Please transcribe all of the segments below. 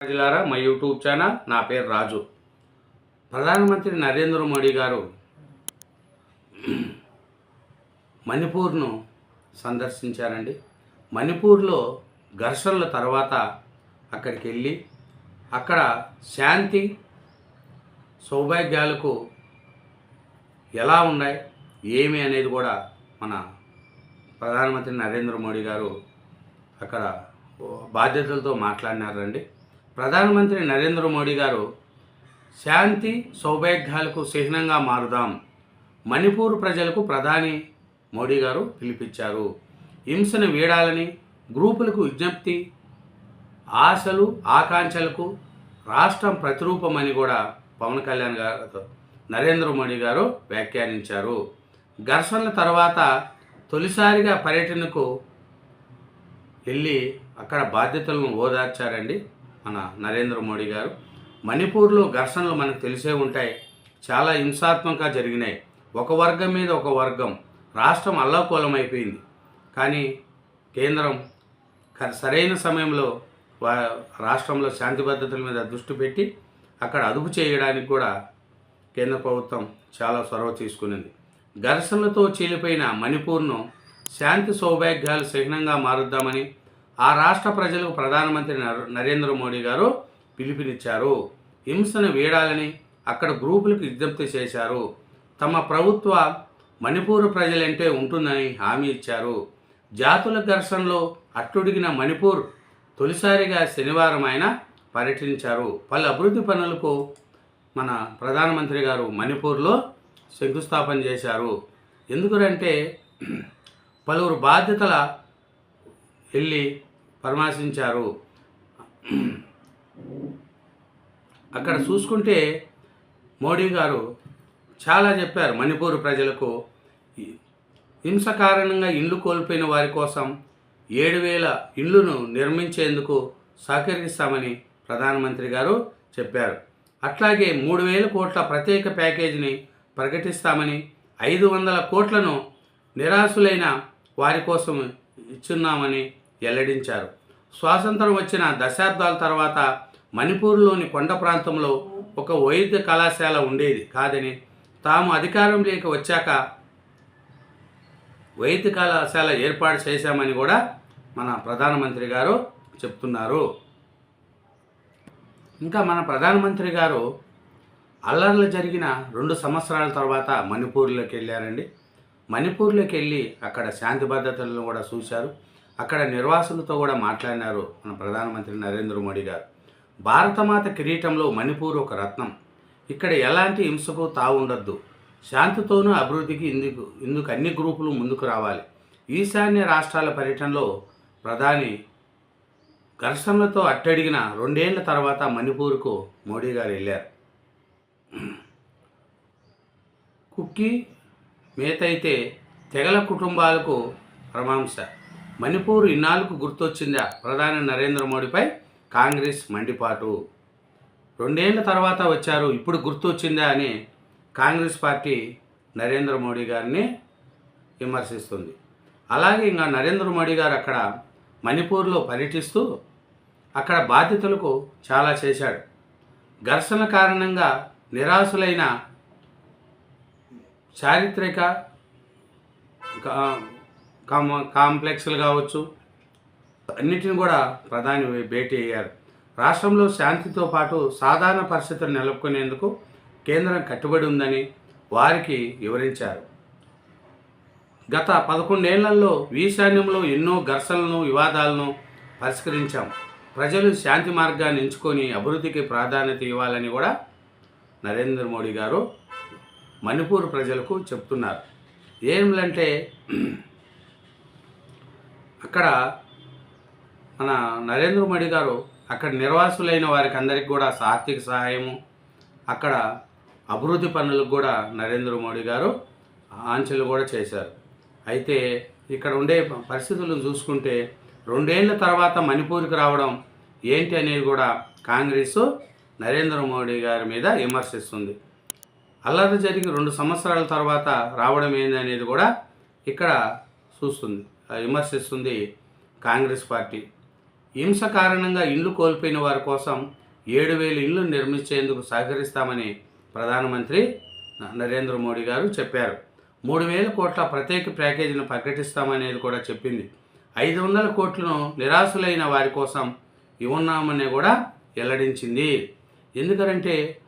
ప్రజలారా మా YouTube channel నా పేరు రాజు. ప్రధానమంత్రి నరేంద్ర మోడీ గారు మణిపూర్ను సందర్శించారండి. మణిపూర్లో ఘర్షణల తర్వాత అక్కడికి వెళ్ళి అక్కడ శాంతి సౌభాగ్యాలకు ఎలా ఉన్నాయి ఏమి అనేది కూడా మన ప్రధానమంత్రి నరేంద్ర మోడీ గారు అక్కడ బాధ్యతలతో మాట్లాడినారండి. ప్రధానమంత్రి నరేంద్ర మోడీ గారు శాంతి సౌభాగ్యాలకు చిహ్నంగా మారుదాం మణిపూర్ ప్రజలకు ప్రధాని మోడీ గారు పిలిపించారు. హింసను వీడాలని గ్రూపులకు విజ్ఞప్తి ఆశలు ఆకాంక్షలకు రాష్ట్రం ప్రతిరూపమని కూడా పవన్ కళ్యాణ్ గారు నరేంద్ర మోడీ గారు వ్యాఖ్యానించారు. ఘర్షణల తర్వాత తొలిసారిగా పర్యటనకు వెళ్ళి అక్కడ బాధ్యతలను ఓదార్చారండి మన నరేంద్ర మోడీ గారు. మణిపూర్లో ఘర్షణలు మనకు తెలిసే ఉంటాయి. చాలా హింసాత్మకంగా జరిగినాయి. ఒక వర్గం మీద ఒక వర్గం రాష్ట్రం అల్లకూలమైపోయింది. కానీ కేంద్రం సరైన సమయంలో వా రాష్ట్రంలో శాంతి భద్రతల మీద దృష్టి పెట్టి అక్కడ అదుపు చేయడానికి కూడా కేంద్ర ప్రభుత్వం చాలా చొరవ తీసుకునింది. ఘర్షణలతో చీలిపోయిన మణిపూర్ను శాంతి సౌభాగ్యాలు సహనంగా మారుద్దామని ఆ రాష్ట్ర ప్రజలకు ప్రధానమంత్రి నరేంద్ర మోడీ గారు పిలుపునిచ్చారు. హింసను వీడాలని అక్కడ గ్రూపులకు విజ్ఞప్తి చేశారు. తమ ప్రభుత్వ మణిపూర్ ప్రజలంటే ఉంటుందని హామీ ఇచ్చారు. జాతుల ఘర్షణలో అట్టుడిగిన మణిపూర్ తొలిసారిగా శనివారం ఆయన పర్యటించారు. పలు అభివృద్ధి పనులకు మన ప్రధానమంత్రి గారు మణిపూర్లో శంకుస్థాపన చేశారు. ఎందుకంటే పలువురు బాధ్యతల వెళ్ళి పరామర్శించారు. అక్కడ చూసుకుంటే మోడీ గారు చాలా చెప్పారు మణిపూర్ ప్రజలకు హింస కారణంగా ఇండ్లు కోల్పోయిన వారి కోసం ఏడు వేల ఇండ్లను నిర్మించేందుకు సహకరిస్తామని ప్రధానమంత్రి గారు చెప్పారు. అట్లాగే మూడు వేల కోట్ల ప్రత్యేక ప్యాకేజీని ప్రకటిస్తామని ఐదు వందల కోట్లను నిరాశులైన వారి కోసం ఇచ్చున్నామని వెల్లడించారు. స్వాతంత్రం వచ్చిన దశాబ్దాల తర్వాత మణిపూర్లోని కొండ ప్రాంతంలో ఒక వైద్య కళాశాల ఉండేది కాదని తాము అధికారంలోకి వచ్చాక వైద్య కళాశాల ఏర్పాటు చేశామని కూడా మన ప్రధానమంత్రి గారు చెప్తున్నారు. ఇంకా మన ప్రధానమంత్రి గారు అల్లర్లు జరిగిన రెండు సంవత్సరాల తర్వాత మణిపూర్లోకి వెళ్ళారండి. మణిపూర్లోకి వెళ్ళి అక్కడ శాంతి భద్రతలను కూడా చూశారు. అక్కడ నిర్వాసులతో కూడా మాట్లాడినారు మన ప్రధానమంత్రి నరేంద్ర మోడీ గారు. భారతమాత కిరీటంలో మణిపూర్ ఒక రత్నం. ఇక్కడ ఎలాంటి హింసకు తావుండద్దు. శాంతితోనూ అభివృద్ధికి ఇందుకు ఇందుకు అన్ని గ్రూపులు ముందుకు రావాలి. ఈశాన్య రాష్ట్రాల పర్యటనలో ప్రధాని ఘర్షణలతో అట్టడిగిన రెండేళ్ళ తర్వాత మణిపూర్కు మోడీ గారు వెళ్ళారు. కుక్కీ మేతైతే తెగల కుటుంబాలకు పరమాంస. మణిపూర్ ఇన్నాళ్ళకు గుర్తొచ్చిందా ప్రధాని నరేంద్ర మోడీపై? కాంగ్రెస్ మండిపాటు. రెండేళ్ళ తర్వాత వచ్చారు ఇప్పుడు గుర్తొచ్చిందా అని కాంగ్రెస్ పార్టీ నరేంద్ర మోడీ గారిని విమర్శిస్తుంది. అలాగే ఇంకా నరేంద్ర మోడీ గారు అక్కడ మణిపూర్లో పర్యటిస్తూ అక్కడ బాధితులకు చాలా చేశాడు. ఘర్షణ కారణంగా నిరాశులైన చారిత్రక కామ- కాంప్లెక్స్లు కావచ్చు. అన్నిటిని కూడా ప్రధాని భేటీ అయ్యారు. రాష్ట్రంలో శాంతితో పాటు సాధారణ పరిస్థితులు నెలకొనేందుకు కేంద్రం కట్టుబడి ఉందని వారికి వివరించారు. గత పదకొండేళ్ళలో ఈశాన్యంలో ఎన్నో ఘర్షణలను వివాదాలను పరిష్కరించాం. ప్రజలు శాంతి మార్గాన్ని ఎంచుకొని అభివృద్ధికి ప్రాధాన్యత ఇవ్వాలని కూడా నరేంద్ర మోడీ గారు మణిపూర్ ప్రజలకు చెప్తున్నారు. ఏమిటంటే అక్కడ మన నరేంద్ర మోడీ గారు అక్కడ నిర్వాసులైన వారికి అందరికి కూడా ఆర్థిక సహాయము అక్కడ అభివృద్ధి పనులకు కూడా నరేంద్ర మోడీ గారు ఆంక్షలు కూడా చేశారు. అయితే ఇక్కడ ఉండే పరిస్థితులను చూసుకుంటే రెండేళ్ళ తర్వాత మణిపూర్కి రావడం ఏంటి అనేది కూడా కాంగ్రెస్ నరేంద్ర మోడీ గారి మీద విమర్శిస్తుంది. అల్లరి జరిగి రెండు సంవత్సరాల తర్వాత రావడం ఏంది అనేది కూడా ఇక్కడ చూస్తుంది. విమర్శిస్తుంది కాంగ్రెస్ పార్టీ. హింస కారణంగా ఇల్లు కోల్పోయిన వారి కోసం ఏడు వేలు ఇండ్లు నిర్మించేందుకు సహకరిస్తామని ప్రధానమంత్రి నరేంద్ర మోడీ గారు చెప్పారు. మూడు వేల కోట్ల ప్రత్యేక ప్యాకేజీని ప్రకటిస్తామనేది కూడా చెప్పింది. ఐదు వందల కోట్లను నిరాశులైన వారి కోసం ఇవ్వన్నామని కూడా వెల్లడించింది. ఎందుకంటే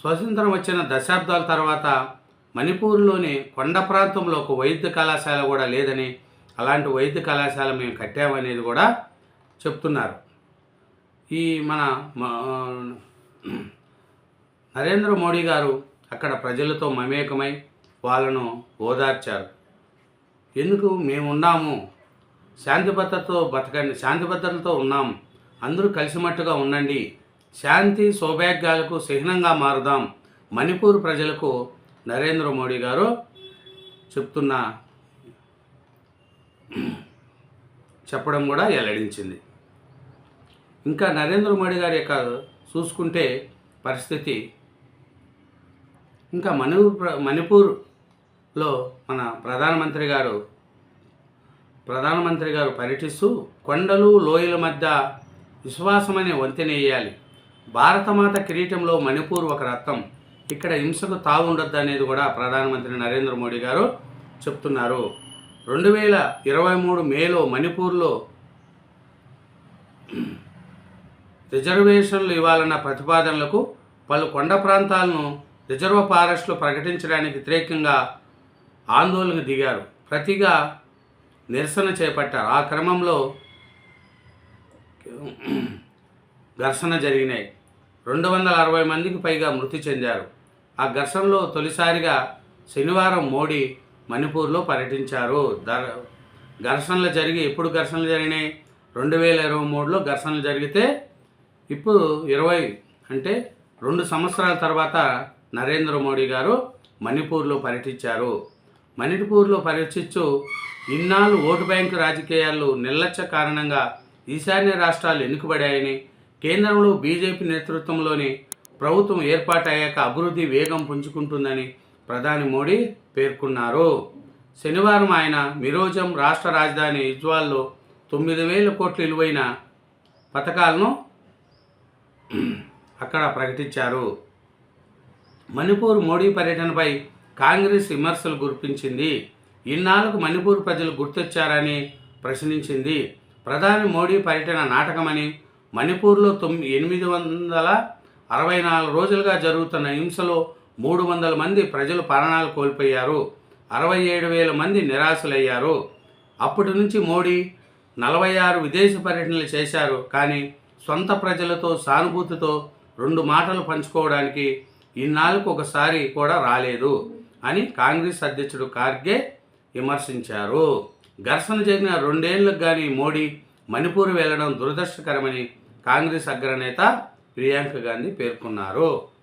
స్వతంత్రం వచ్చిన దశాబ్దాల తర్వాత మణిపూర్లోని కొండ ప్రాంతంలో ఒక వైద్య కళాశాల కూడా లేదని అలాంటి వైద్య కళాశాల మేము కట్టామనేది కూడా చెప్తున్నారు. ఈ మన నరేంద్ర మోడీ గారు అక్కడ ప్రజలతో మమేకమై వాళ్ళను ఓదార్చారు. ఎందుకు? మేము ఉన్నాము. శాంతి భద్రతతో బతకండి శాంతి భద్రతలతో ఉన్నాం. అందరూ కలిసిమట్టుగా ఉండండి. శాంతి సౌభాగ్యాలకు చిహ్నంగా మారుదాం. మణిపూర్ ప్రజలకు నరేంద్ర మోడీ గారు చెప్తున్న చెప్పడం కూడా వెల్లడించింది. ఇంకా నరేంద్ర మోడీ గారి యొక్క చూసుకుంటే పరిస్థితి ఇంకా మణిపూర్ ప్ర- మణిపూర్లో మన ప్రధానమంత్రి గారు ప్రధానమంత్రి గారు పర్యటిస్తూ కొండలు లోయల మధ్య విశ్వాసమనే వంతెన వేయాలి. భారతమాత కిరీటంలో మణిపూర్ ఒక రత్నం. ఇక్కడ హింసకు తావుండొద్దు అనేది కూడా ప్రధానమంత్రి నరేంద్ర మోడీ గారు చెప్తున్నారు. రెండు వేల ఇరవై మూడు మేలో మణిపూర్లో రిజర్వేషన్లు ఇవ్వాలన్న ప్రతిపాదనలకు పలు కొండ ప్రాంతాలను రిజర్వ్ ఫారెస్ట్లు ప్రకటించడానికి వ్యతిరేకంగా ఆందోళన దిగారు. ప్రతిగా నిరసన చేపట్టారు. ఆ క్రమంలో ఘర్షణ జరిగినాయి. రెండు వందల అరవై మందికి పైగా మృతి చెందారు. ఆ ఘర్షణలో తొలిసారిగా శనివారం మోడీ మణిపూర్లో పర్యటించారు. దర్ ఘర్షణలు జరిగి ఎప్పుడు ఘర్షణలు జరిగినాయి. రెండు వేల ఇరవై మూడులో ఘర్షణలు జరిగితే ఇప్పుడు ఇరవై అంటే రెండు సంవత్సరాల తర్వాత నరేంద్ర మోడీ గారు మణిపూర్లో పర్యటించారు. మణిపూర్లో పర్యటించు ఇన్నాళ్ళు ఓటు బ్యాంకు రాజకీయాలు నిర్లక్ష్య కారణంగా ఈశాన్య రాష్ట్రాలు ఎన్నుకబడాయని కేంద్రంలో బీజేపీ నేతృత్వంలోని ప్రభుత్వం ఏర్పాటయ్యాక అభివృద్ధి వేగం పుంజుకుంటుందని ప్రధాని మోడీ పేర్కొన్నారు. శనివారం ఆయన మిరోజం రాష్ట్ర రాజధాని ఇజ్వాల్లో తొమ్మిది వేల కోట్ల విలువైన పథకాలను అక్కడ ప్రకటించారు. మణిపూర్ మోడీ పర్యటనపై కాంగ్రెస్ విమర్శలు గుర్పించింది ఇన్నాళ్ళకు మణిపూర్ ప్రజలు గుర్తొచ్చారని ప్రశ్నించింది. ప్రధాని మోడీ పర్యటన నాటకమని మణిపూర్లో తొమ్మిది ఎనిమిది వందల అరవై నాలుగు రోజులుగా జరుగుతున్న హింసలో మూడు వందల మంది ప్రజలు ప్రాణాలు కోల్పోయారు. అరవై ఏడు వేల మంది నిరాశలయ్యారు. అప్పటి నుంచి మోడీ నలభై ఆరు విదేశ పర్యటనలు చేశారు. కానీ సొంత ప్రజలతో సానుభూతితో రెండు మాటలు పంచుకోవడానికి ఇన్నాళ్ళకు ఒకసారి కూడా రాలేదు అని కాంగ్రెస్ అధ్యక్షుడు కార్గే విమర్శించారు. ఘర్షణ జరిగిన రెండేళ్ళకు కానీ మోడీ మణిపూర్ వెళ్ళడం దురదృష్టకరమని కాంగ్రెస్ అగ్రనేత ప్రియాంక గాంధీ పేర్కొన్నారు.